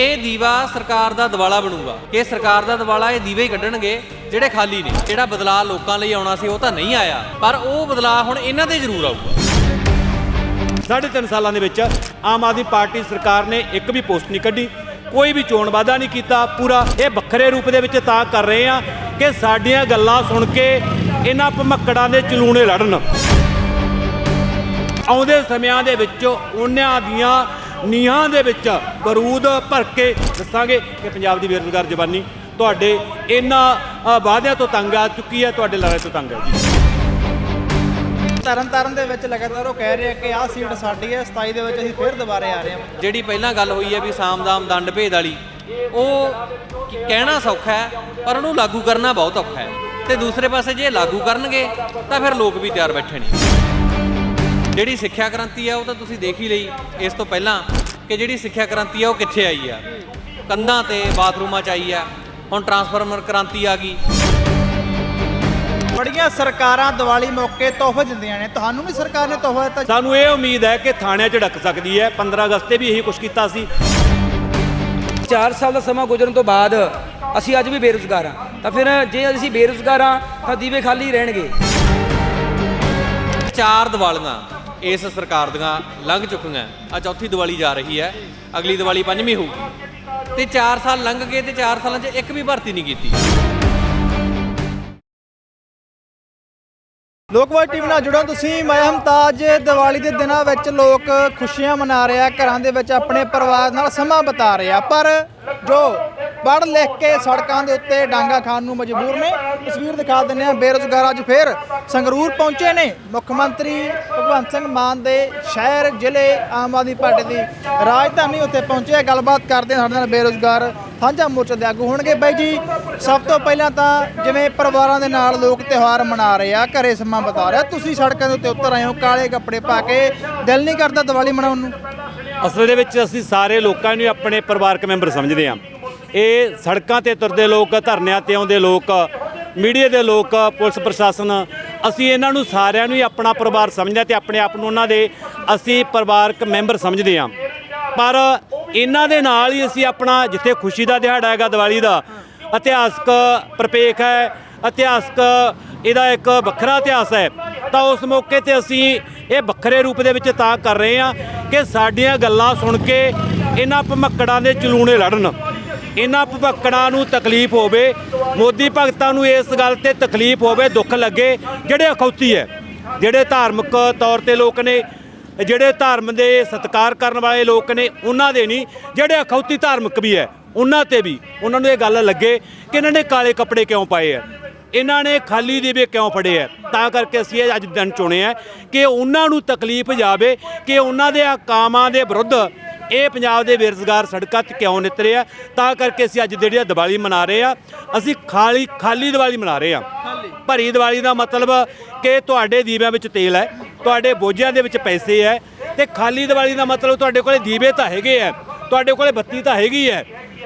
ਇਹ ਦੀਵਾ ਸਰਕਾਰ ਦਾ ਦਿਵਾਲਾ ਬਣੂਗਾ। ਕਿ ਸਰਕਾਰ ਦਾ ਦਿਵਾਲਾ ਇਹ ਦੀਵੇ ਹੀ ਕੱਢਣਗੇ, ਜਿਹੜੇ ਖਾਲੀ ਨੇ। ਜਿਹੜਾ ਬਦਲਾਅ ਲੋਕਾਂ ਲਈ ਆਉਣਾ ਸੀ, ਉਹ ਤਾਂ ਨਹੀਂ ਆਇਆ। ਪਰ ਉਹ ਬਦਲਾਅ ਹੁਣ ਇਹਨਾਂ ਤੇ ਜ਼ਰੂਰ ਆਊਗਾ। ਸਾਢੇ ਤਿੰਨ ਸਾਲਾਂ ਦੇ ਵਿੱਚ ਆਮ ਆਦਮੀ ਪਾਰਟੀ ਸਰਕਾਰ ਨੇ ਇੱਕ ਵੀ ਪੋਸਟ ਨਹੀਂ ਕੱਢੀ, ਕੋਈ ਵੀ ਚੋਣ ਵਾਅਦਾ ਨਹੀਂ ਕੀਤਾ, ਪੂਰਾ ਇਹ ਵੱਖਰੇ ਰੂਪ ਦੇ ਵਿੱਚ ਤਾਂ ਕਰ ਰਹੇ ਆ ਕਿ ਸਾਡੀਆਂ ਗੱਲਾਂ ਸੁਣ ਕੇ ਇਹਨਾਂ ਭਮੱਕੜਾਂ ਦੇ ਚਲੂਣੇ ਲੜਨ। ਆਉਂਦੇ ਸਮਿਆਂ ਦੇ ਵਿੱਚ ਉਹਨਾਂ ਦੀਆਂ ਨੀਹਾਂ ਦੇ ਵਿੱਚ ਬਰੂਦ ਭਰ ਕੇ ਦੱਸਾਂਗੇ ਕਿ ਪੰਜਾਬ ਦੀ ਬੇਰੁਜ਼ਗਾਰ ਜਵਾਨੀ ਤੁਹਾਡੇ ਇਹਨਾਂ ਵਾਅਦਿਆਂ ਤੋਂ ਤੰਗ ਆ ਚੁੱਕੀ ਹੈ ਤੁਹਾਡੇ ਲੜਾਈ ਤੋਂ ਤੰਗ ਹੈ ਜੀ। ਤਰਨ ਤਾਰਨ ਦੇ ਵਿੱਚ ਲਗਾਤਾਰ ਉਹ ਕਹਿ ਰਹੇ ਆ ਕਿ ਆਹ ਸੀਟ ਸਾਡੀ ਹੈ 27 ਦੇ ਵਿੱਚ ਅਸੀਂ ਫਿਰ ਦੁਬਾਰੇ ਆ ਰਹੇ ਹਾਂ। ਜਿਹੜੀ ਪਹਿਲਾਂ ਗੱਲ ਹੋਈ ਹੈ ਵੀ ਸਾਮਦਾਮ ਦੰਡ ਭੇਦ ਵਾਲੀ ਉਹ ਕ- ਕਹਿਣਾ ਸੌਖਾ ਹੈ ਪਰ ਉਹਨੂੰ ਲਾਗੂ ਕਰਨਾ ਬਹੁਤ ਔਖਾ ਹੈ। ਤੇ ਦੂਸਰੇ ਪਾਸੇ ਜੇ ਲਾਗੂ ਕਰਨਗੇ ਤਾਂ ਫਿਰ ਲੋਕ ਵੀ ਤਿਆਰ ਬੈਠੇ ਨੇ। ਜਿਹੜੀ ਸਿੱਖਿਆ ਕ੍ਰਾਂਤੀ ਆ ਉਹ ਤਾਂ ਤੁਸੀਂ ਦੇਖ ਹੀ ਲਈ ਇਸ ਤੋਂ ਪਹਿਲਾਂ ਕਿ ਜਿਹੜੀ ਸਿੱਖਿਆ ਕ੍ਰਾਂਤੀ ਆ ਉਹ ਕਿੱਥੇ ਆਈ ਆ? ਕੰਧਾਂ ਤੇ ਬਾਥਰੂਮਾਂ 'ਚ ਆਈ ਆ। ਹੁਣ ਟਰਾਂਸਫਾਰਮਰ ਕ੍ਰਾਂਤੀ ਆ ਗਈ। ਬੜੀਆਂ ਸਰਕਾਰਾਂ ਦੀਵਾਲੀ ਮੌਕੇ ਤੋਹਫੇ ਦਿੰਦੀਆਂ ਨੇ। ਤੁਹਾਨੂੰ ਨਹੀਂ ਸਰਕਾਰ ਨੇ ਤੋਹਫਾ ਦਿੱਤਾ? ਸਾਨੂੰ ਇਹ ਉਮੀਦ ਹੈ ਕਿ ਥਾਣਿਆਂ 'ਚ ਡੱਕ ਸਕਦੀ ਹੈ। 15 ਅਗਸਤ ਤੇ ਵੀ ਇਹੀ ਕੁਛ ਕੀਤਾ ਸੀ। 4 ਸਾਲ ਦਾ ਸਮਾਂ ਗੁਜ਼ਰਨ ਤੋਂ ਬਾਅਦ ਅਸੀਂ ਅੱਜ ਵੀ ਬੇਰੁਜ਼ਗਾਰ ਹਾਂ। ਤਾਂ ਫਿਰ ਜੇ ਅਸੀਂ ਬੇਰੁਜ਼ਗਾਰ ਹਾਂ ਤਾਂ ਦੀਵੇ ਖਾਲੀ ਰਹਿਣਗੇ। ਚਾਰ ਦੀਵਾਲੀਆਂ। ਇਸ ਸਰਕਾਰ ਦੀਆਂ ਲੰਘ ਚੁੱਕੀਆਂ। ਆ ਚੌਥੀ ਦੀਵਾਲੀ ਜਾ ਰਹੀ ਹੈ। ਅਗਲੀ ਦੀਵਾਲੀ ਪੰਜਵੀਂ ਹੋਊਗੀ। ਤੇ 4 ਸਾਲ ਲੰਘ ਗਏ ਤੇ 4 ਸਾਲਾਂ 'ਚ ਇੱਕ ਵੀ ਭਰਤੀ ਨਹੀਂ ਕੀਤੀ। ਲੋਕਵਾਦ ਟੀਵੀ ਨਾਲ ਜੁੜੋ ਤੁਸੀਂ। ਮੈਂ ਹਮਤਾਜ। ਦੀਵਾਲੀ ਦੇ ਦਿਨਾਂ ਵਿੱਚ ਲੋਕ ਖੁਸ਼ੀਆਂ ਮਨਾ ਰਹੇ ਆ ਘਰਾਂ ਦੇ ਵਿੱਚ ਆਪਣੇ ਪਰਿਵਾਰ ਨਾਲ ਸਮਾਂ ਬਿਤਾ ਰਹੇ ਆ ਪਰ ਜੋ ਪੜ੍ਹ ਲਿਖ ਕੇ ਸੜਕਾਂ ਦੇ ਉੱਤੇ ਡਾਂਗਾ ਖਾਣ ਨੂੰ ਮਜਬੂਰ ਨੇ। ਤਸਵੀਰ ਦਿਖਾ ਦਿੰਦੇ ਆ ਬੇਰੁਜ਼ਗਾਰ ਅੱਜ ਫੇਰ ਸੰਗਰੂਰ ਪਹੁੰਚੇ ਨੇ। ਮੁੱਖ ਮੰਤਰੀ ਭਗਵੰਤ ਸਿੰਘ ਮਾਨ ਦੇ ਸ਼ਹਿਰ, ਜ਼ਿਲ੍ਹੇ ਆਮ ਆਦਮੀ ਪਾਰਟੀ ਦੀ ਰਾਜਧਾਨੀ ਉੱਤੇ ਪਹੁੰਚੇ ਗੱਲਬਾਤ ਕਰਦੇ ਆ ਸਾਡੇ ਨਾਲ ਬੇਰੁਜ਼ਗਾਰ ਸਾਂਝਾ ਮੋਰਚੇ ਦੇ ਆਗੂ ਹੋਣਗੇ। ਬਾਈ ਜੀ, ਸਭ ਤੋਂ ਪਹਿਲਾਂ ਤਾਂ ਜਿਵੇਂ ਪਰਿਵਾਰਾਂ ਦੇ ਨਾਲ ਲੋਕ ਤਿਉਹਾਰ ਮਨਾ ਰਹੇ ਆ, ਘਰੇ ਸਮਾਂ ਬਿਤਾ ਰਹੇ ਆ, ਤੁਸੀਂ ਸੜਕਾਂ ਦੇ ਉੱਤੇ ਉਤਰ ਆਏ ਹੋ, ਕਾਲੇ ਕੱਪੜੇ ਪਾ ਕੇ ਦਿਲ ਨਹੀਂ ਕਰਦਾ ਦੀਵਾਲੀ ਮਨਾਉਣ ਨੂੰ? ਅਸਲ ਦੇ ਵਿੱਚ ਅਸੀਂ ਸਾਰੇ ਲੋਕਾਂ ਨੂੰ ਆਪਣੇ ਪਰਿਵਾਰਕ ਮੈਂਬਰ ਸਮਝਦੇ ਹਾਂ। ਇਹ ਸੜਕਾਂ ਤੇ ਤੁਰਦੇ ਲੋਕ, ਧਰਨਿਆਂ ਤੇ ਆਉਂਦੇ ਲੋਕ, ਮੀਡੀਆ ਦੇ ਲੋਕ, ਪੁਲਿਸ ਪ੍ਰਸ਼ਾਸਨ, ਅਸੀਂ ਇਹਨਾਂ ਨੂੰ ਸਾਰਿਆਂ ਨੂੰ ਹੀ ਆਪਣਾ ਪਰਿਵਾਰ ਸਮਝਦੇ ਹਾਂ ਤੇ ਆਪਣੇ ਆਪ ਨੂੰ ਉਹਨਾਂ ਦੇ ਅਸੀਂ ਪਰਿਵਾਰਕ ਮੈਂਬਰ ਸਮਝਦੇ ਹਾਂ। ਪਰ ਇਹਨਾਂ ਦੇ ਨਾਲ ਹੀ ਅਸੀਂ ਆਪਣਾ ਜਿੱਥੇ ਖੁਸ਼ੀ ਦਾ ਦਿਹਾੜਾ ਹੈਗਾ, ਦੀਵਾਲੀ ਦਾ, ਇਤਿਹਾਸਕ ਪ੍ਰਪੇਖ ਹੈ, ਇਤਿਹਾਸਕ ਇਹਦਾ ਇੱਕ ਵੱਖਰਾ ਇਤਿਹਾਸ ਹੈ। ਤਾਂ ਉਸ ਮੌਕੇ ਤੇ ਅਸੀਂ ਇਹ ਵੱਖਰੇ ਰੂਪ ਦੇ ਵਿੱਚ ਤਾਂ ਕਰ ਰਹੇ ਹਾਂ ਕਿ ਸਾਡੀਆਂ ਗੱਲਾਂ ਸੁਣ ਕੇ ਇਹਨਾਂ ਭਮੱਕੜਾਂ ਦੇ ਚਲੂਣੇ ਲੜਨ। ਇਹਨਾਂ ਭਮੱਕੜਾਂ ਨੂੰ ਤਕਲੀਫ ਹੋਵੇ, ਮੋਦੀ ਭਗਤਾਂ ਨੂੰ ਇਸ ਗੱਲ ਤੇ ਤਕਲੀਫ ਹੋਵੇ, ਦੁੱਖ ਲੱਗੇ, ਜਿਹੜੇ ਅਖੌਤੀ ਹੈ, ਜਿਹੜੇ ਧਾਰਮਿਕ ਤੌਰ ਤੇ ਲੋਕ ਨੇ, ਜਿਹੜੇ ਧਰਮ ਦੇ ਸਤਿਕਾਰ ਕਰਨ ਵਾਲੇ ਲੋਕ ਨੇ, ਉਹਨਾਂ ਦੇ ਨਹੀਂ, ਜਿਹੜੇ ਅਖੌਤੀ ਧਾਰਮਿਕ ਵੀ ਹੈ, ਉਹਨਾਂ ਤੇ ਵੀ, ਉਹਨਾਂ ਨੂੰ ਇਹ ਗੱਲ ਲੱਗੇ ਕਿ ਇਹਨਾਂ ਨੇ ਕਾਲੇ ਕੱਪੜੇ ਕਿਉਂ ਪਾਏ ਆ ਇਹਨਾਂ ਨੇ ਖਾਲੀ ਦੀਵੇ ਕਿਉਂ ਫੜੇ ਆ ਤਾਂ ਕਰਕੇ ਅਸੀਂ ਇਹ ਅੱਜ ਦਿਨ ਚੁਣੇ ਆ ਕਿ ਉਹਨਾਂ ਨੂੰ ਤਕਲੀਫ ਜਾਵੇ, ਕਿ ਉਹਨਾਂ ਦੇ ਕਾਮਾਂ ਦੇ ਵਿਰੁੱਧ ਇਹ ਪੰਜਾਬ ਦੇ ਬੇਰੁਜ਼ਗਾਰ ਸੜਕਾਂ ਤੇ ਕਿਉਂ ਨਿਤਰੇ ਆ? ਤਾਂ ਕਰਕੇ ਅਸੀਂ ਅੱਜ ਜਿਹੜੀ ਆ ਦੀਵਾਲੀ ਮਨਾ ਰਹੇ ਆ। ਅਸੀਂ ਖਾਲੀ ਖਾਲੀ ਦੀਵਾਲੀ ਮਨਾ ਰਹੇ ਆ। ਭਰੀ ਦੀਵਾਲੀ ਦਾ ਮਤਲਬ ਕਿ ਤੁਹਾਡੇ ਦੀਵਿਆਂ ਵਿੱਚ ਤੇਲ ਹੈ, ਤੁਹਾਡੇ ਬੋਝਿਆਂ ਦੇ ਵਿੱਚ ਪੈਸੇ ਹੈ ਤੇ ਖਾਲੀ ਦੀਵਾਲੀ ਦਾ ਮਤਲਬ ਤੁਹਾਡੇ ਕੋਲੇ ਦੀਵੇ ਤਾਂ ਹੈਗੇ ਆ, ਤੁਹਾਡੇ ਕੋਲੇ ਬੱਤੀ ਤਾਂ ਹੈਗੀ ਹੈ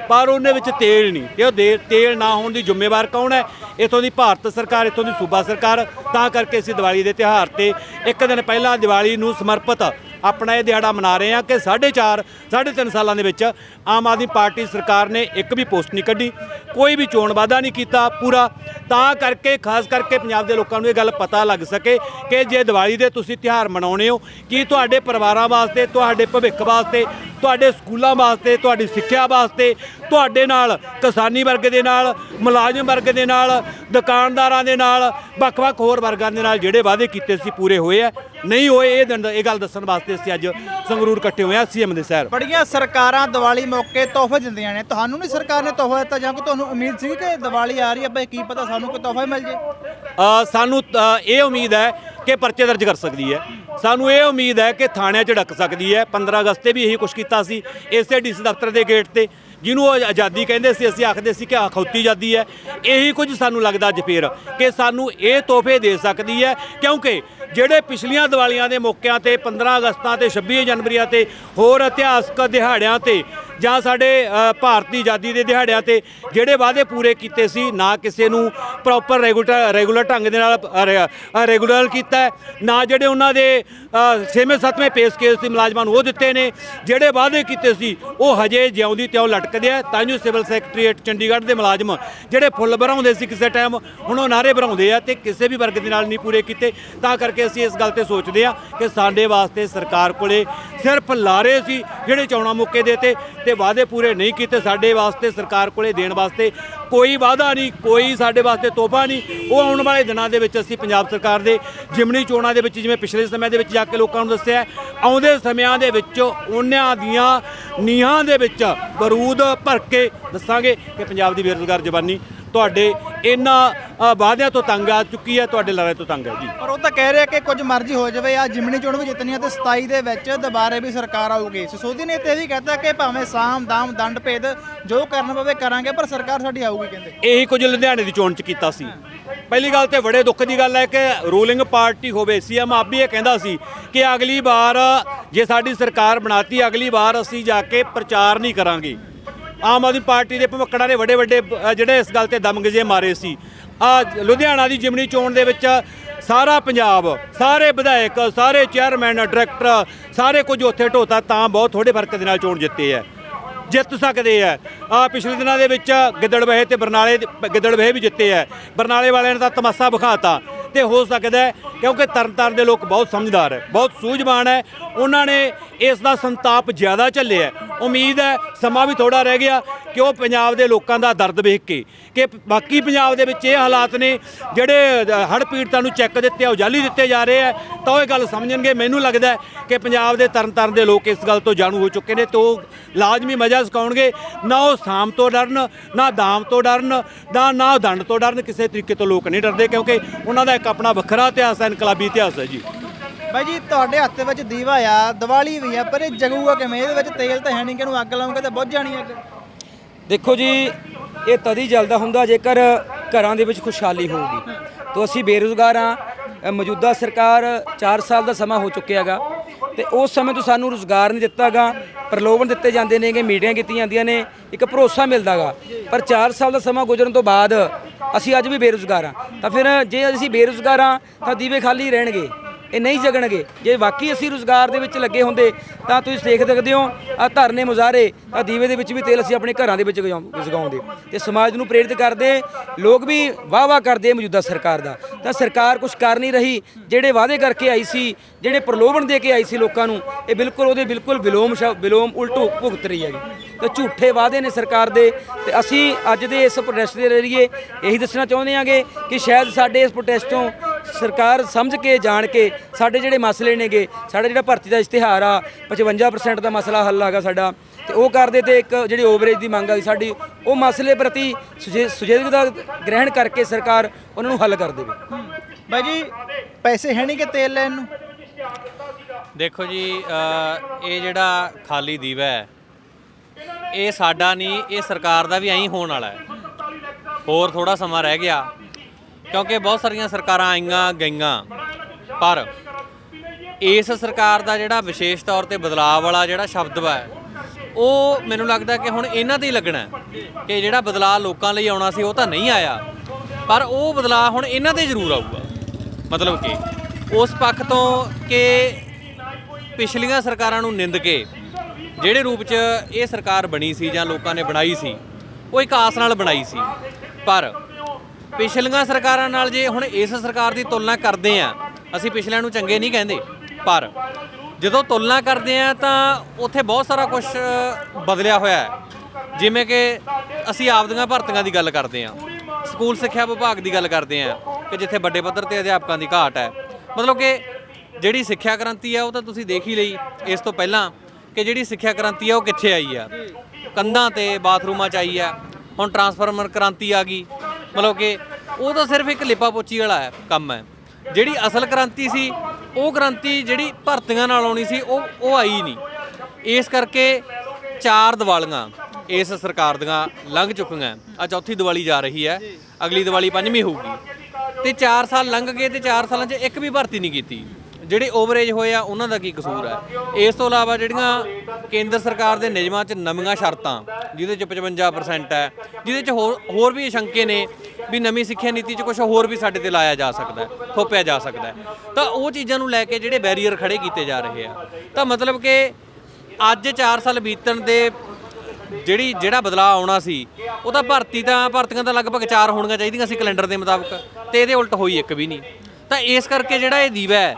ਪਰ ਉਹਨੇ ਵਿੱਚ ਤੇਲ ਨਹੀਂ। ਤੇ ਉਹ ਦੇ- ਤੇਲ ਨਾ ਹੋਣ ਦੀ ਜ਼ਿੰਮੇਵਾਰ ਕੌਣ ਹੈ? ਇਥੋਂ ਦੀ ਭਾਰਤ ਸਰਕਾਰ, ਇਥੋਂ ਦੀ ਸੂਬਾ ਸਰਕਾਰ। ਤਾਂ ਕਰਕੇ ਅਸੀਂ ਦੀਵਾਲੀ ਦੇ ਤਿਉਹਾਰ ਤੇ ਇੱਕ ਦਿਨ ਪਹਿਲਾਂ ਦੀਵਾਲੀ ਨੂੰ ਸਮਰਪਿਤ ਆਪਣਾ ਇਹ ਦਿਹਾੜਾ ਮਨਾ ਰਹੇ ਹਾਂ ਕਿ 4.5 3.5 ਸਾਲਾਂ ਦੇ ਵਿੱਚ ਆਮ ਆਦਮੀ ਪਾਰਟੀ ਸਰਕਾਰ ਨੇ ਇੱਕ ਵੀ ਪੋਸਟ ਨਹੀਂ ਕੱਢੀ, ਕੋਈ ਵੀ ਚੋਣ ਵਾਅਦਾ ਨਹੀਂ ਕੀਤਾ ਪੂਰਾ। ਤਾਂ ਕਰਕੇ, ਖਾਸ ਕਰਕੇ ਪੰਜਾਬ ਦੇ ਲੋਕਾਂ ਨੂੰ ਇਹ ਗੱਲ ਪਤਾ ਲੱਗ ਸਕੇ ਕਿ ਜੇ ਦੀਵਾਲੀ ਦੇ ਤੁਸੀਂ ਤਿਉਹਾਰ ਮਨਾਉਣੇ ਹੋ, ਕੀ ਤੁਹਾਡੇ ਪਰਿਵਾਰਾਂ ਵਾਸਤੇ, ਤੁਹਾਡੇ ਭਵਿੱਖ ਵਾਸਤੇ, ਤੁਹਾਡੇ ਸਕੂਲਾਂ ਵਾਸਤੇ, ਤੁਹਾਡੀ ਸਿੱਖਿਆ ਵਾਸਤੇ ਤੁਹਾਡੇ ਨਾਲ ਕਿਸਾਨੀ ਵਰਗ ਦੇ ਨਾਲ ਮੁਲਾਜ਼ਮ ਵਰਗ ਦੇ ਨਾਲ ਦੁਕਾਨਦਾਰਾਂ ਦੇ ਨਾਲ ਵੱਖ-ਵੱਖ ਹੋਰ ਵਰਗਾਂ ਦੇ ਨਾਲ ਜਿਹੜੇ ਵਾਅਦੇ ਕੀਤੇ ਸੀ ਪੂਰੇ ਹੋਏ ਆ। ਨਹੀਂ ਹੋਏ ਇਹ ਦਿਨ ਇਹ ਗੱਲ ਦੱਸਣ ਵਾਸਤੇ ਅਸੀਂ ਅੱਜ ਸੰਗਰੂਰ ਇਕੱਠੇ ਹੋਏ ਆ ਸੀਐਮ ਦੇ ਸ਼ਹਿਰ। ਬੜੀਆਂ ਸਰਕਾਰਾਂ ਦੀਵਾਲੀ ਮੌਕੇ ਤੋਹਫੇ ਦਿੰਦੀਆਂ ਨੇ। ਤੁਹਾਨੂੰ ਨਹੀਂ ਸਰਕਾਰ ਨੇ ਤੋਹਫਾ ਦਿੱਤਾ ਜਾਂ ਕਿ ਤੁਹਾਨੂੰ ਉਮੀਦ ਸੀ ਕਿ ਦੀਵਾਲੀ ਆ ਰਹੀ ਹੈ? ਬਈ ਕੀ ਪਤਾ ਸਾਨੂੰ ਕੋਈ ਤੋਹਫਾ ਮਿਲ ਜੇ। ਸਾਨੂੰ ਇਹ ਉਮੀਦ ਹੈ ਕਿ ਪਰਚੇ ਦਰਜ ਕਰ ਸਕਦੀ ਹੈ। ਸਾਨੂੰ ਇਹ ਉਮੀਦ ਹੈ ਕਿ ਥਾਣਿਆਂ 'ਚ ਡੱਕ ਸਕਦੀ ਹੈ। 15 ਅਗਸਤ ਤੇ ਵੀ ਇਹੀ ਕੁਛ ਕੀਤਾ ਸੀ ਇਸੇ ਡੀਸੀ ਦਫ਼ਤਰ ਦੇ ਗੇਟ ਤੇ। ਜਿਹਨੂੰ ਉਹ ਆਜ਼ਾਦੀ ਕਹਿੰਦੇ ਸੀ, ਅਸੀਂ ਆਖਦੇ ਸੀ ਕਿ ਅਖੌਤੀ ਆਜ਼ਾਦੀ ਹੈ। ਇਹੀ ਕੁਝ ਸਾਨੂੰ ਲੱਗਦਾ ਅੱਜ ਫੇਰ ਕਿ ਸਾਨੂੰ ਇਹ ਤੋਹਫੇ ਦੇ ਸਕਦੀ ਹੈ, ਕਿਉਂਕਿ ਜਿਹੜੇ ਪਿਛਲੀਆਂ ਦੀਵਾਲੀਆਂ ਦੇ ਮੌਕਿਆਂ ਤੇ 15 ਅਗਸਤਾਂ ਤੇ 26 ਜਨਵਰੀਆਂ ਤੇ ਹੋਰ ਇਤਿਹਾਸਕ ਦਿਹਾੜਿਆਂ ਤੇ ਜਾਂ ਸਾਡੇ ਭਾਰਤੀ ਆਜ਼ਾਦੀ ਦੇ ਦਿਹਾੜਿਆਂ ਤੇ ਜਿਹੜੇ ਵਾਅਦੇ ਪੂਰੇ ਕੀਤੇ ਸੀ, ਨਾ ਕਿਸੇ ਨੂੰ ਪ੍ਰੋਪਰ ਰੈਗੂਲਰ ਰੈਗੂਲਰ ਢੰਗ ਦੇ ਨਾਲ ਰੈਗੂਲਰ ਕੀਤਾ ਨਾ ਜਿਹੜੇ ਉਹਨਾਂ ਦੇ 6ਵੇਂ 7ਵੇਂ ਪੇ ਸਕੇਲ ਸੀ ਮੁਲਾਜ਼ਮਾਂ ਨੂੰ ਉਹ ਦਿੱਤੇ ਨੇ, ਜਿਹੜੇ ਵਾਅਦੇ ਕੀਤੇ ਸੀ, ਉਹ ਹਜੇ ਜਿਉਂਦੀ ਤਿਉਂ ਲਟਕਦੇ ਆ। ਤਾਂ ਜੋ ਸਿਵਲ ਸੈਕਟਰੀਏਟ ਚੰਡੀਗੜ੍ਹ ਦੇ ਮੁਲਾਜ਼ਮ, ਜਿਹੜੇ ਫੁੱਲ ਭਰਾਉਂਦੇ ਸੀ ਕਿਸੇ ਟਾਈਮ ਹੁਣ ਉਹ ਨਾਰੇ ਭਰਾਉਂਦੇ ਆ ਤੇ ਕਿਸੇ ਵੀ ਵਰਗ ਦੇ ਨਾਲ ਨਹੀਂ ਪੂਰੇ ਕੀਤੇ। ਤਾਂ ਕਰਕੇ ਅਸੀਂ ਇਸ ਗੱਲ ਤੇ ਸੋਚਦੇ ਆ ਕਿ ਸਾਡੇ ਵਾਸਤੇ ਸਰਕਾਰ ਕੋਲੇ ਸਿਰਫ ਲਾਰੇ ਸੀ, ਜਿਹੜੇ ਚੌਣਾ ਮੁੱਕੇ ਦੇ ਤੇ ਤੇ ਵਾਅਦੇ ਪੂਰੇ ਨਹੀਂ ਕੀਤੇ ਸਾਡੇ ਵਾਸਤੇ, ਸਰਕਾਰ ਕੋਲੇ ਦੇਣ ਵਾਸਤੇ ਕੋਈ ਵਾਅਦਾ ਨਹੀਂ, ਕੋਈ ਸਾਡੇ ਵਾਸਤੇ ਤੋਹਫਾ ਨਹੀਂ। ਉਹ ਆਉਣ ਵਾਲੇ ਦਿਨਾਂ ਦੇ ਵਿੱਚ ਅਸੀਂ ਪੰਜਾਬ ਸਰਕਾਰ ਦੇ ਜਿਮਣੀ ਚੋਣਾਂ ਦੇ ਵਿੱਚ, ਜਿਵੇਂ ਪਿਛਲੇ ਸਮੇਂ ਦੇ ਵਿੱਚ ਜਾ ਕੇ ਲੋਕਾਂ ਨੂੰ ਦੱਸਿਆ, ਆਉਂਦੇ ਸਮਿਆਂ ਦੇ ਵਿੱਚ ਉਹਨਾਂ ਦੀਆਂ ਨੀਹਾਂ ਦੇ ਵਿੱਚ ਬਰੂਦ ਭਰ ਕੇ ਦੱਸਾਂਗੇ ਕਿ ਪੰਜਾਬ ਦੀ ਬੇਰੁਜ਼ਗਾਰ ਜਵਾਨੀ ਤੁਹਾਡੇ ਇਹਨਾਂ ਵਾਅਦਿਆਂ ਤੋਂ ਤੰਗ ਆ ਚੁੱਕੀ ਹੈ ਤੁਹਾਡੇ ਲਾਰੇ ਤੋਂ ਤੰਗ ਹੈ ਜੀ। ਪਰ ਉਹ ਤਾਂ ਕਹਿ ਰਿਹਾ ਕਿ ਕੁਝ ਮਰਜ਼ੀ ਹੋ ਜਾਵੇ ਆ ਜਿਮਣੀ ਚੋਣ ਵੀ ਜਿੱਤਣੀ ਆ ਤੇ 27 ਦੇ ਵਿੱਚ ਦੁਬਾਰੇ ਵੀ ਸਰਕਾਰ ਆਊਗੀ। ਸਿਸੋਦੀ ਨੇ ਤੇ ਇਹ ਵੀ ਕਹਿਤਾ ਕਿ ਭਾਵੇਂ ਸਾਮ ਦਾਮ ਦੰਡ ਭੇਦ ਜੋ ਕਰਨ ਪਵੇ ਕਰਾਂਗੇ ਪਰ ਸਰਕਾਰ ਸਾਡੀ ਆਊਗੀ ਕਹਿੰਦੇ। ਇਹੀ ਕੁਝ ਲੁਧਿਆਣੇ ਦੀ ਚੋਣ ਚ ਕੀਤਾ ਸੀ। ਪਹਿਲੀ ਗੱਲ ਤੇ ਬੜੇ ਦੁੱਖ ਦੀ ਗੱਲ ਹੈ ਕਿ ਰੂਲਿੰਗ ਪਾਰਟੀ ਹੋਵੇ ਸੀਐਮ ਆਪ ਵੀ ਇਹ ਕਹਿੰਦਾ ਸੀ ਕਿ ਅਗਲੀ ਵਾਰ ਜੇ ਸਾਡੀ ਸਰਕਾਰ ਬਣਾਤੀ ਅਗਲੀ ਵਾਰ ਅਸੀਂ ਜਾ ਕੇ ਪ੍ਰਚਾਰ ਨਹੀਂ ਕਰਾਂਗੇ। ਆਮ ਆਦਮੀ ਪਾਰਟੀ ਦੇ ਭਮੱਕੜਾਂ ਨੇ ਵੱਡੇ ਵੱਡੇ ਜਿਹੜੇ ਇਸ ਗੱਲ ਤੇ ਦਮਗਜੇ ਮਾਰੇ ਸੀ। ਆ ਲੁਧਿਆਣਾ ਦੀ ਜਿਮਣੀ ਚੋਣ ਦੇ ਵਿੱਚ ਸਾਰਾ ਪੰਜਾਬ, ਸਾਰੇ ਵਿਧਾਇਕ, ਸਾਰੇ ਚੇਅਰਮੈਨ, ਡਾਇਰੈਕਟਰ, ਸਾਰੇ ਕੁਝ ਉੱਥੇ ਢੋਤਾ ਤਾਂ ਬਹੁਤ ਥੋੜੇ ਫ਼ਰਕ ਦੇ ਨਾਲ ਚੋਣ ਜਿੱਤੇ ਆ ਜਿੱਤ ਸਕਦੇ ਆ ਆ ਪਿਛਲੇ ਦਿਨਾਂ ਦੇ ਵਿੱਚ ਗਿੱਦੜਬਹੇ ਤੇ ਬਰਨਾਲੇ ਦੇ- ਗਿੱਦੜਬਹੇ ਵੀ ਜਿੱਤੇ ਆ ਬਰਨਾਲੇ ਵਾਲਿਆਂ ਨੇ ਤਾਂ ਤਮਾਸ਼ਾ ਵਿਖਾਤਾ। ਤੇ ਹੋ ਸਕਦਾ ਹੈ, ਕਿਉਂਕਿ ਤਰਨਤਾਰਨ ਦੇ ਲੋਕ ਬਹੁਤ ਸਮਝਦਾਰ ਹੈ, ਬਹੁਤ ਸੂਝਵਾਨ ਹੈ। ਉਹਨਾਂ ਨੇ ਇਸ ਦਾ ਸੰਤਾਪ ਜ਼ਿਆਦਾ ਝੱਲਿਆ ਉਮੀਦ ਹੈ, ਸਮਾਂ ਵੀ ਥੋੜਾ ਰਹਿ ਗਿਆ, ਕਿ ਉਹ ਪੰਜਾਬ ਦੇ ਲੋਕਾਂ ਦਾ ਦਰਦ ਵੇਖ ਕੇ, ਕਿ ਬਾਕੀ ਪੰਜਾਬ ਦੇ ਵਿੱਚ ਇਹ ਹਾਲਾਤ ਨੇ, ਜਿਹੜੇ ਹੜ ਪੀੜਤਾਂ ਨੂੰ ਚੈੱਕ ਦਿੱਤੇ, ਉਜਾਲੀ ਦਿੱਤੇ ਜਾ ਰਹੇ ਆ ਤਾਂ ਉਹ ਇਹ ਗੱਲ ਸਮਝਣਗੇ। ਮੈਨੂੰ ਲੱਗਦਾ ਕਿ ਪੰਜਾਬ ਦੇ ਤਰਨਤਾਰਨ ਦੇ ਲੋਕ ਇਸ ਗੱਲ ਤੋਂ ਜਾਣੂ ਹੋ ਚੁੱਕੇ ਨੇ, ਤੇ ਉਹ ਲਾਜ਼ਮੀ ਮਜ਼ਾ ਸਿਕਾਉਣਗੇ ਨਾ ਉਹ ਸਾਮ ਤੋਂ ਡਰਨ, ਨਾ ਦਾਮ ਤੋਂ ਡਰਨ, ਨਾ ਨਾ ਉਹ ਦੰਡ ਤੋਂ ਡਰਨ, ਕਿਸੇ ਤਰੀਕੇ ਤੋਂ ਲੋਕ ਨਹੀਂ ਡਰਦੇ, ਕਿਉਂਕਿ ਉਹਨਾਂ ਦਾ ਇੱਕ ਆਪਣਾ ਵੱਖਰਾ ਇਤਿਹਾਸ ਹੈ ਇਨਕਲਾਬੀ ਇਤਿਹਾਸ ਹੈ ਜੀ। ਬਾਈ ਜੀ ਤੁਹਾਡੇ ਹੱਥ ਵਿੱਚ ਦੀਵਾ ਆ ਦੀਵਾਲੀ ਵੀ ਆ ਪਰ ਇਹ ਜਗੂਗਾ ਕਿਵੇਂ? ਇਹਦੇ ਵਿੱਚ ਤੇਲ ਤਾਂ ਹੈ ਨਹੀਂ ਕਿ ਇਹਨੂੰ ਅੱਗ ਲਾਉਂਗੇ ਤਾਂ ਬੁੱਝ ਜਾਣੀ ਅੱਗ। ਦੇਖੋ ਜੀ ਇਹ ਤਦੀ ਜਲਦਾ ਹੁੰਦਾ ਜੇਕਰ ਘਰਾਂ ਦੇ ਵਿੱਚ ਖੁਸ਼ਹਾਲੀ ਹੋਊਗੀ। ਤੋਂ ਅਸੀਂ ਬੇਰੁਜ਼ਗਾਰ ਅ, ਮੌਜੂਦਾ ਸਰਕਾਰ 4 ਸਾਲ ਦਾ ਸਮਾਂ ਹੋ ਚੁੱਕਿਆ ਹੈਗਾ ਤੇ ਉਸ ਸਮੇਂ ਤੋਂ ਸਾਨੂੰ ਰੁਜ਼ਗਾਰ ਨਹੀਂ ਦਿੱਤਾਗਾ ਪ੍ਰਲੋਭਨ ਦਿੱਤੇ ਜਾਂਦੇ ਨੇਗੇ ਮੀਟਿੰਗਾਂ ਕੀਤੀਆਂ ਜਾਂਦੀਆਂ ਨੇ ਇੱਕ ਭਰੋਸਾ ਮਿਲਦਾਗਾ ਪਰ 4 ਸਾਲ ਦਾ ਸਮਾਂ ਗੁਜ਼ਰਨ ਤੋਂ ਬਾਅਦ ਅਸੀਂ ਅੱਜ ਵੀ ਬੇਰੁਜ਼ਗਾਰ ਹਾਂ। ਤਾਂ ਫਿਰ ਜੇ ਅਸੀਂ ਬੇਰੁਜ਼ਗਾਰ ਹਾਂ, ਤਾਂ ਦੀਵੇ ਖਾਲੀ ਰਹਿਣਗੇ। ਇਹ ਨਹੀਂ ਜਗਣਗੇ। ਜੇ ਵਾਕਈ ਅਸੀਂ ਰੁਜ਼ਗਾਰ ਦੇ ਵਿੱਚ ਲੱਗੇ ਹੁੰਦੇ, ਤਾਂ ਤੁਸੀਂ ਦੇਖ ਸਕਦੇ ਹੋ ਆ ਧਰਨੇ ਮੁਜ਼ਾਹਰੇ ਆ ਦੀਵੇ ਦੇ ਵਿੱਚ ਵੀ ਤੇਲ ਅਸੀਂ ਆਪਣੇ ਘਰਾਂ ਦੇ ਵਿੱਚ ਗਜਾਉਂ- ਜਗਾਉਂਦੇ। ਤੇ ਸਮਾਜ ਨੂੰ ਪ੍ਰੇਰਿਤ ਕਰਦੇ, ਲੋਕ ਵੀ ਵਾਹ ਵਾਹ ਕਰਦੇ ਮੌਜੂਦਾ ਸਰਕਾਰ ਦਾ। ਤਾਂ ਸਰਕਾਰ ਕੁਝ ਕਰ ਨਹੀਂ ਰਹੀ, ਜਿਹੜੇ ਵਾਅਦੇ ਕਰਕੇ ਆਈ ਸੀ, ਜਿਹੜੇ ਪ੍ਰਲੋਭਨ ਦੇ ਕੇ ਆਈ ਸੀ ਲੋਕਾਂ ਨੂੰ, ਇਹ ਬਿਲਕੁਲ ਉਹਦੇ ਬਿਲਕੁਲ ਵਿਲੋਮ ਸ਼ਬ- ਵਿਲੋਮ ਉਲਟੂ ਭੁਗਤ ਰਹੀ ਹੈਗੀ। ਤੇ ਝੂਠੇ ਵਾਅਦੇ ਨੇ ਸਰਕਾਰ ਦੇ, ਤੇ ਅਸੀਂ ਅੱਜ ਦੇ ਇਸ ਪ੍ਰੋਟੈਸਟ ਦੇ ਜ਼ਰੀਏ ਇਹੀ ਦੱਸਣਾ ਚਾਹੁੰਦੇ ਹਾਂਗੇ ਕਿ ਸ਼ਾਇਦ ਸਾਡੇ ਇਸ ਪ੍ਰੋਟੈਸਟ ਤੋਂ ਸਰਕਾਰ ਸਮਝ ਕੇ ਜਾਣ ਕੇ ਸਾਡੇ ਜਿਹੜੇ ਮਸਲੇ ਨੇਗੇ ਸਾਡਾ ਜਿਹੜਾ ਭਰਤੀ ਦਾ ਇਸ਼ਤਿਹਾਰ ਆ 55% ਦਾ ਮਸਲਾ ਹੱਲ ਆਗਾ ਸਾਡਾ। ਤੇ ਉਹ ਕਰਦੇ ਤੇ ਇੱਕ ਜਿਹੜੀ ਓਵਰੇਜ ਦੀ ਮੰਗ ਆ ਸਾਡੀ ਉਹ ਮਸਲੇ ਪ੍ਰਤੀ ਸੁਚੇ- ਸੁਚੇਤਤਾ ਗ੍ਰਹਿਣ ਕਰਕੇ ਸਰਕਾਰ ਉਹਨਾਂ ਨੂੰ ਹੱਲ ਕਰ ਦੇਵੇ। ਬਾਈ ਜੀ ਪੈਸੇ ਹੈ ਨਹੀਂ ਕਿ ਤੇਲ ਲੈਣ ਨੂੰ? ਦੇਖੋ ਜੀ ਇਹ ਜਿਹੜਾ ਖਾਲੀ ਦੀਵਾ ਹੈ ਇਹ ਸਾਡਾ ਨਹੀਂ ਇਹ ਸਰਕਾਰ ਦਾ ਵੀ ਐਂ ਹੋਣ ਵਾਲਾ ਹੈ। ਹੋਰ ਥੋੜਾ ਸਮਾਂ ਰਹਿ ਗਿਆ। ਕਿਉਂਕਿ ਬਹੁਤ ਸਾਰੀਆਂ ਸਰਕਾਰਾਂ ਆਈਆਂ ਗਈਆਂ। ਪਰ ਇਸ ਸਰਕਾਰ ਦਾ ਜਿਹੜਾ ਵਿਸ਼ੇਸ਼ ਤੌਰ ਤੇ ਬਦਲਾਅ ਵਾਲਾ ਜਿਹੜਾ ਸ਼ਬਦ ਵਾ, ਉਹ ਮੈਨੂੰ ਲੱਗਦਾ ਕਿ ਹੁਣ ਇਹਨਾਂ ਤੇ ਹੀ ਲੱਗਣਾ ਕਿ ਜਿਹੜਾ ਬਦਲਾਅ ਲੋਕਾਂ ਲਈ ਆਉਣਾ ਸੀ, ਉਹ ਤਾਂ ਨਹੀਂ ਆਇਆ। ਪਰ ਉਹ ਬਦਲਾਅ ਹੁਣ ਇਹਨਾਂ ਤੇ ਜ਼ਰੂਰ ਆਊਗਾ। ਮਤਲਬ ਕਿ ਉਸ ਪੱਖ ਤੋਂ ਕਿ ਪਿਛਲੀਆਂ ਸਰਕਾਰਾਂ ਨੂੰ ਨਿੰਦ ਕੇ ਜਿਹੜੇ ਰੂਪ 'ਚ ਇਹ ਸਰਕਾਰ ਬਣੀ ਸੀ ਜਾਂ ਲੋਕਾਂ ਨੇ ਬਣਾਈ ਸੀ, ਉਹ ਇੱਕ ਆਸ ਨਾਲ ਬਣਾਈ ਸੀ। ਪਰ ਪਿਛਲੀਆਂ ਸਰਕਾਰਾਂ ਨਾਲ ਜੇ ਹੁਣ ਇਸ ਸਰਕਾਰ ਦੀ ਤੁਲਨਾ ਕਰਦੇ ਆ ਅਸੀਂ ਪਿਛਲਿਆਂ ਨੂੰ ਚੰਗੇ ਨਹੀਂ ਕਹਿੰਦੇ, ਪਰ ਜਦੋਂ ਤੁਲਨਾ ਕਰਦੇ ਆ ਤਾਂ ਉੱਥੇ ਬਹੁਤ ਸਾਰਾ ਕੁਝ ਬਦਲਿਆ ਹੋਇਆ ਹੈ। ਜਿਵੇਂ ਕਿ ਅਸੀਂ ਆਪਦੀਆਂ ਭਰਤੀਆਂ ਦੀ ਗੱਲ ਕਰਦੇ ਆ ਸਕੂਲ ਸਿੱਖਿਆ ਵਿਭਾਗ ਦੀ ਗੱਲ ਕਰਦੇ ਆ ਕਿ ਜਿੱਥੇ ਵੱਡੇ ਪੱਧਰ ਤੇ ਅਧਿਆਪਕਾਂ ਦੀ ਘਾਟ ਹੈ। ਮਤਲਬ ਕਿ ਜਿਹੜੀ ਸਿੱਖਿਆ ਕ੍ਰਾਂਤੀ ਆ, ਉਹ ਤਾਂ ਤੁਸੀਂ ਦੇਖ ਹੀ ਲਈ ਇਸ ਤੋਂ ਪਹਿਲਾਂ ਕਿ ਜਿਹੜੀ ਸਿੱਖਿਆ ਕ੍ਰਾਂਤੀ ਆ, ਉਹ ਕਿੱਥੇ ਆਈ ਆ? ਕੰਧਾਂ ਤੇ ਬਾਥਰੂਮਾਂ 'ਚ ਆਈ ਆ। ਹੁਣ ਟਰਾਂਸਫਾਰਮਰ ਕ੍ਰਾਂਤੀ ਆ ਗਈ। ਮਤਲਬ ਕਿ ਉਹ ਤਾਂ ਸਿਰਫ ਇੱਕ ਲਿਪਾ ਪੋਚੀ ਵਾਲਾ ਹੈ, ਕੰਮ ਹੈ। ਜਿਹੜੀ ਅਸਲ ਕ੍ਰਾਂਤੀ ਸੀ, ਉਹ ਕ੍ਰਾਂਤੀ ਜਿਹੜੀ ਭਰਤੀਆਂ ਨਾਲ ਆਉਣੀ ਸੀ, ਉਹ ਉਹ ਆਈ ਨਹੀਂ। ਇਸ ਕਰਕੇ ਚਾਰ ਦੀਵਾਲੀਆਂ ਇਸ ਸਰਕਾਰ ਦੀਆਂ ਲੰਘ ਚੁੱਕੀਆਂ। ਆ ਚੌਥੀ ਦੀਵਾਲੀ ਜਾ ਰਹੀ ਹੈ, ਅਗਲੀ ਦੀਵਾਲੀ ਪੰਜਵੀਂ ਹੋਊਗੀ। ਤੇ 4 ਸਾਲ ਲੰਘ ਗਏ ਤੇ 4 ਸਾਲਾਂ 'ਚ ਇੱਕ ਵੀ ਭਰਤੀ ਨਹੀਂ ਕੀਤੀ। ਜਿਹੜੇ ਓਵਰੇਜ ਹੋਏ ਆ, ਉਹਨਾਂ ਦਾ ਕੀ ਕਸੂਰ ਹੈ? ਇਸ ਤੋਂ ਇਲਾਵਾ ਜਿਹੜੀਆਂ ਕੇਂਦਰ ਸਰਕਾਰ ਦੇ ਨਿਯਮਾਂ 'ਚ ਨਵੀਆਂ ਸ਼ਰਤਾਂ, ਜਿਹਦੇ 'ਚ 55% ਹੈ, ਜਿਹਦੇ 'ਚ ਹੋਰ ਹੋਰ ਵੀ ਸ਼ੰਕੇ ਨੇ ਵੀ ਨਵੀਂ ਸਿੱਖਿਆ ਨੀਤੀ 'ਚ ਕੁਝ ਹੋਰ ਵੀ ਸਾਡੇ ਤੇ ਲਾਇਆ ਜਾ ਸਕਦਾ ਥੋਪਿਆ ਜਾ ਸਕਦਾ ਤਾਂ ਉਹ ਚੀਜ਼ਾਂ ਨੂੰ ਲੈ ਕੇ ਜਿਹੜੇ ਬੈਰੀਅਰ ਖੜੇ ਕੀਤੇ ਜਾ ਰਹੇ ਆ। ਤਾਂ ਮਤਲਬ ਕਿ ਅੱਜ 4 ਸਾਲ ਬੀਤਣ ਦੇ ਜਿਹੜੀ, ਜਿਹੜਾ ਬਦਲਾਅ ਆਉਣਾ ਸੀ, ਉਹ ਤਾਂ ਭਰਤੀ ਤਾਂ, ਭਰਤੀਆਂ ਤਾਂ ਲਗਭਗ 4 ਹੋਣੀਆਂ ਚਾਹੀਦੀਆਂ ਸੀ ਕੈਲੰਡਰ ਦੇ ਮੁਤਾਬਕ, ਤੇ ਇਹਦੇ ਉਲਟ ਹੋਈ ਇੱਕ ਵੀ ਨਹੀਂ। ਤਾਂ ਇਸ ਕਰਕੇ ਜਿਹੜਾ ਇਹ ਦੀਵਾ ਹੈ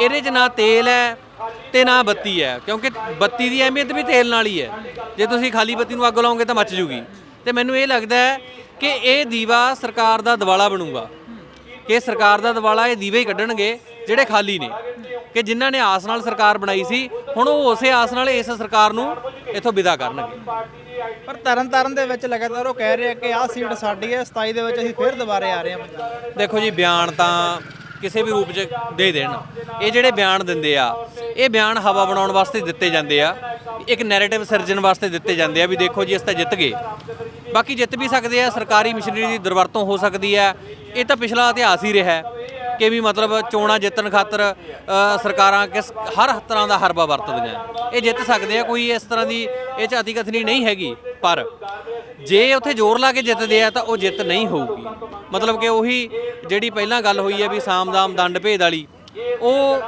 ਇਹਦੇ 'ਚ ਨਾ ਤੇਲ ਹੈ ਤੇ ਨਾ ਬੱਤੀ ਹੈ ਕਿਉਂਕਿ ਬੱਤੀ ਦੀ ਅਹਿਮੀਅਤ ਵੀ ਤੇਲ ਨਾਲ ਹੀ ਹੈ। ਜੇ ਤੁਸੀਂ ਖਾਲੀ ਬੱਤੀ ਨੂੰ ਅੱਗ ਲਾਓਗੇ ਤਾਂ ਮੱਚ ਜੂਗੀ। ਤੇ ਮੈਨੂੰ ਇਹ ਲੱਗਦਾ ਹੈ ਕਿ ਇਹ ਦੀਵਾ ਸਰਕਾਰ ਦਾ ਦਿਵਾਲਾ ਬਣੂਗਾ। ਕਿ ਸਰਕਾਰ ਦਾ ਦਿਵਾਲਾ ਇਹ ਦੀਵੇ ਹੀ ਕੱਢਣਗੇ ਜਿਹੜੇ ਖਾਲੀ ਨੇ। ਕਿ ਜਿਨ੍ਹਾਂ ਨੇ ਆਸ ਨਾਲ ਸਰਕਾਰ ਬਣਾਈ ਸੀ ਹੁਣ ਉਹ ਉਸੇ ਆਸ ਨਾਲ ਇਸ ਸਰਕਾਰ ਨੂੰ ਇੱਥੋਂ ਵਿਦਾ ਕਰਨਗੇ। ਪਰ ਤਰਨ ਤਾਰਨ ਦੇ ਵਿੱਚ ਲਗਾਤਾਰ ਉਹ ਕਹਿ ਰਹੇ ਆ ਕਿ ਆਹ ਸੀਟ ਸਾਡੀ ਹੈ 27 ਦੇ ਵਿੱਚ ਅਸੀਂ ਫਿਰ ਦੁਬਾਰੇ ਆ ਰਹੇ ਹਾਂ ਦੇਖੋ ਜੀ ਬਿਆਨ ਤਾਂ ਕਿਸੇ ਵੀ ਰੂਪ 'ਚ ਦੇ ਦੇਣ। ਇਹ ਜਿਹੜੇ ਬਿਆਨ ਦਿੰਦੇ ਆ, ਇਹ ਬਿਆਨ ਹਵਾ ਬਣਾਉਣ ਵਾਸਤੇ ਦਿੱਤੇ ਜਾਂਦੇ ਆ, ਇੱਕ ਨੈਰੇਟਿਵ ਸਿਰਜਣ ਵਾਸਤੇ ਦਿੱਤੇ ਜਾਂਦੇ ਆ ਵੀ ਦੇਖੋ ਜੀ, ਇਸ ਤਾਂ ਜਿੱਤ ਗਏ। ਬਾਕੀ ਜਿੱਤ ਵੀ ਸਕਦੇ ਆ, ਸਰਕਾਰੀ ਮਸ਼ੀਨਰੀ ਦੀ ਦੁਰਵਰਤੋਂ ਹੋ ਸਕਦੀ ਹੈ। ਇਹ ਤਾਂ ਪਿਛਲਾ ਇਤਿਹਾਸ ਹੀ ਰਿਹਾ ਕਿ ਵੀ ਮਤਲਬ ਚੋਣਾਂ ਜਿੱਤਣ ਖਾਤਰ ਸਰਕਾਰਾਂ ਕਿਸ, ਹਰ ਤਰ੍ਹਾਂ ਦਾ ਹਰਬਾ ਵਰਤਦੀਆਂ। ਇਹ ਜਿੱਤ ਸਕਦੇ ਆ, ਕੋਈ ਇਸ ਤਰ੍ਹਾਂ ਦੀ ਇਹ ਚ ਅਤੀਕਥਨੀ ਨਹੀਂ ਹੈਗੀ। ਪਰ ਜੇ ਉੱਥੇ ਜ਼ੋਰ ਲਾ ਕੇ ਜਿੱਤਦੇ ਆ ਤਾਂ ਉਹ ਜਿੱਤ ਨਹੀਂ ਹੋਊਗੀ। ਮਤਲਬ ਕਿ ਉਹੀ ਜਿਹੜੀ ਪਹਿਲਾਂ ਗੱਲ ਹੋਈ ਹੈ ਵੀ ਸਾਮਦਾਮ ਦੰਡ ਭੇਦ ਵਾਲੀ, ਉਹ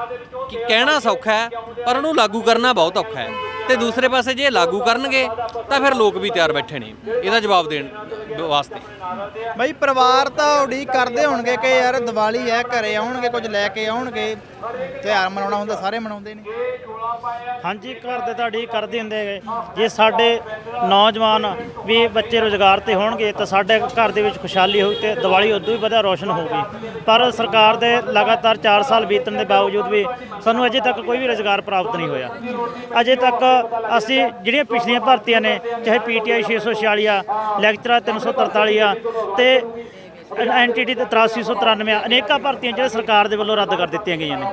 ਕਹਿਣਾ ਸੌਖਾ ਹੈ, ਪਰ ਉਹਨੂੰ ਲਾਗੂ ਕਰਨਾ ਬਹੁਤ ਔਖਾ ਹੈ। ਤੇ ਦੂਸਰੇ ਪਾਸੇ ਜੇ ਲਾਗੂ ਕਰਨਗੇ, ਤਾਂ ਫਿਰ ਲੋਕ ਵੀ ਤਿਆਰ ਬੈਠੇ ਨੇ। ਇਹਦਾ ਜਵਾਬ ਦੇਣ ਵਾਸਤੇ। ਬਈ ਪਰਿਵਾਰ ਤਾਂ ਉਡੀਕ ਕਰਦੇ ਹੋਣਗੇ ਕਿ ਯਾਰ ਦੀਵਾਲੀ ਹੈ, ਘਰੇ ਆਉਣਗੇ, ਕੁਝ ਲੈ ਕੇ ਆਉਣਗੇ। ਤਿਉਹਾਰ ਮਨਾਉਣਾ ਹੁੰਦਾ, ਸਾਰੇ ਮਨਾਉਂਦੇ ਨੇ। ਹਾਂਜੀ, ਘਰ ਦੇ ਤੁਹਾਡੀ ਕਰਦੇ ਹੁੰਦੇ ਹੈਗੇ। ਜੇ ਸਾਡੇ ਨੌਜਵਾਨ ਵੀ ਬੱਚੇ ਰੋਜ਼ਗਾਰ ਤੇ ਹੋਣਗੇ, ਤਾਂ ਸਾਡੇ ਘਰ ਦੇ ਵਿੱਚ ਖੁਸ਼ਹਾਲੀ ਹੋਊ ਤੇ ਦੀਵਾਲੀ ਉਦੋਂ ਵੀ ਵਧਿਆ ਰੋਸ਼ਨ ਹੋਊਗੀ। ਪਰ ਸਰਕਾਰ ਦੇ ਲਗਾਤਾਰ 4 ਸਾਲ ਬੀਤਣ ਦੇ ਬਾਵਜੂਦ ਵੀ ਸਾਨੂੰ ਅਜੇ ਤੱਕ ਕੋਈ ਵੀ ਰੋਜ਼ਗਾਰ ਪ੍ਰਾਪਤ ਨਹੀਂ ਹੋਇਆ। ਅਜੇ ਤੱਕ ਅਸੀਂ ਜਿਹੜੀਆਂ ਪਿਛਲੀਆਂ ਭਰਤੀਆਂ ਨੇ, ਚਾਹੇ ਪੀਟੀਆਈ 646 ਆ ਲੈਕਚਰਰ 343 ਆ, ਤੇ ਐਨਟੀਟੀ ਤੇ 8393 ਆ। ਅਨੇਕਾਂ ਭਰਤੀਆਂ ਜਿਹੜੇ ਸਰਕਾਰ ਦੇ ਵੱਲੋਂ ਰੱਦ ਕਰ ਦਿੱਤੀਆਂ ਗਈਆਂ ਨੇ।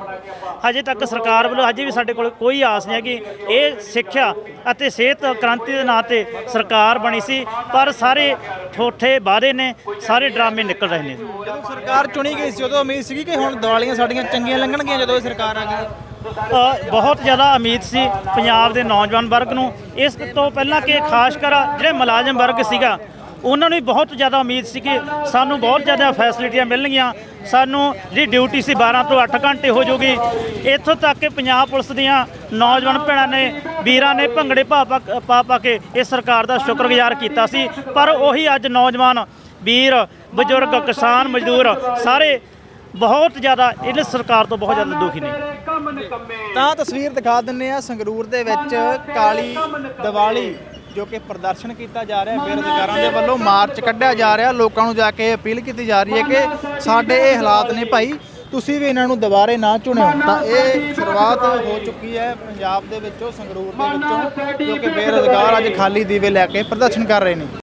ਹਜੇ ਤੱਕ ਸਰਕਾਰ ਵੱਲੋਂ ਅਜੇ ਵੀ ਸਾਡੇ ਕੋਲ ਕੋਈ ਆਸ ਨਹੀਂ ਹੈਗੀ। ਇਹ ਸਿੱਖਿਆ ਅਤੇ ਸਿਹਤ ਕ੍ਰਾਂਤੀ ਦੇ ਨਾਂ ਤੇ ਸਰਕਾਰ ਬਣੀ ਸੀ ਪਰ ਸਾਰੇ ਠੋਠੇ ਵਾਅਦੇ ਨੇ ਸਾਰੇ ਡਰਾਮੇ ਨਿਕਲ ਰਹੇ ਨੇ। ਜਦੋਂ ਸਰਕਾਰ ਚੁਣੀ ਗਈ ਸੀ ਉਦੋਂ ਉਮੀਦ ਸੀਗੀ ਕਿ ਹੁਣ ਦੀਵਾਲੀਆਂ ਸਾਡੀਆਂ ਚੰਗੀਆਂ ਲੰਘਣਗੀਆਂ ਜਦੋਂ ਇਹ ਸਰਕਾਰ ਆ ਗਈ? ਬਹੁਤ ਜ਼ਿਆਦਾ ਉਮੀਦ ਸੀ ਪੰਜਾਬ ਦੇ ਨੌਜਵਾਨ ਵਰਗ ਨੂੰ। ਇਸ ਤੋਂ ਪਹਿਲਾਂ ਕਿ ਖਾਸ ਕਰ ਜਿਹੜੇ ਮੁਲਾਜ਼ਮ ਵਰਗ ਸੀਗਾ ਉਹਨਾਂ ਨੂੰ ਵੀ ਬਹੁਤ ਜ਼ਿਆਦਾ ਉਮੀਦ ਸੀ ਕਿ ਸਾਨੂੰ ਬਹੁਤ ਜ਼ਿਆਦਾ ਫੈਸਿਲਿਟੀਆਂ ਮਿਲਣਗੀਆਂ। ਸਾਨੂੰ ਜਿਹੜੀ ਡਿਊਟੀ ਸੀ 12 ਤੋਂ 8 ਘੰਟੇ ਹੋ ਜਾਊਗੀ ਇੱਥੋਂ ਤੱਕ ਕਿ ਪੰਜਾਬ ਪੁਲਿਸ ਦੀਆਂ ਨੌਜਵਾਨ ਭੈਣਾਂ ਨੇ ਵੀਰਾਂ ਨੇ ਭੰਗੜੇ ਪਾ ਪਾ ਪਾ ਕੇ ਇਸ ਸਰਕਾਰ ਦਾ ਸ਼ੁਕਰਗੁਜ਼ਾਰ ਕੀਤਾ ਸੀ। ਪਰ ਉਹੀ ਅੱਜ ਨੌਜਵਾਨ ਵੀਰ ਬਜ਼ੁਰਗ ਕਿਸਾਨ ਮਜ਼ਦੂਰ ਸਾਰੇ ਬਹੁਤ ਜ਼ਿਆਦਾ ਇਸ ਸਰਕਾਰ ਤੋਂ ਬਹੁਤ ਜ਼ਿਆਦਾ ਦੁਖੀ ਨੇ। ਤਾਂ ਤਸਵੀਰ ਦਿਖਾ ਦਿੰਨੇ ਆ ਸੰਗਰੂਰ ਦੇ ਵਿੱਚ ਕਾਲੀ ਦੀਵਾਲੀ। ਜੋ ਕਿ ਪ੍ਰਦਰਸ਼ਨ ਕੀਤਾ ਜਾ ਰਿਹਾ ਬੇਰੁਜ਼ਗਾਰਾਂ ਦੇ ਵੱਲੋਂ ਮਾਰਚ ਕੱਢਿਆ ਜਾ ਰਿਹਾ। ਲੋਕਾਂ ਨੂੰ ਜਾ ਕੇ ਅਪੀਲ ਕੀਤੀ ਜਾ ਰਹੀ ਹੈ ਕਿ ਸਾਡੇ ਇਹ ਹਾਲਾਤ ਨੇ ਭਾਈ ਤੁਸੀਂ ਵੀ ਇਹਨਾਂ ਨੂੰ ਦੁਬਾਰੇ ਨਾ ਚੁਣਿਓ। ਤਾਂ ਇਹ ਸ਼ੁਰੂਆਤ ਹੋ ਚੁੱਕੀ ਹੈ ਪੰਜਾਬ ਦੇ ਵਿੱਚੋਂ ਸੰਗਰੂਰ ਦੇ ਵਿੱਚੋਂ ਜੋ ਕਿ ਬੇਰੁਜ਼ਗਾਰ ਅੱਜ ਖਾਲੀ ਦੀਵੇ ਲੈ ਕੇ ਪ੍ਰਦਰਸ਼ਨ ਕਰ ਰਹੇ ਨੇ।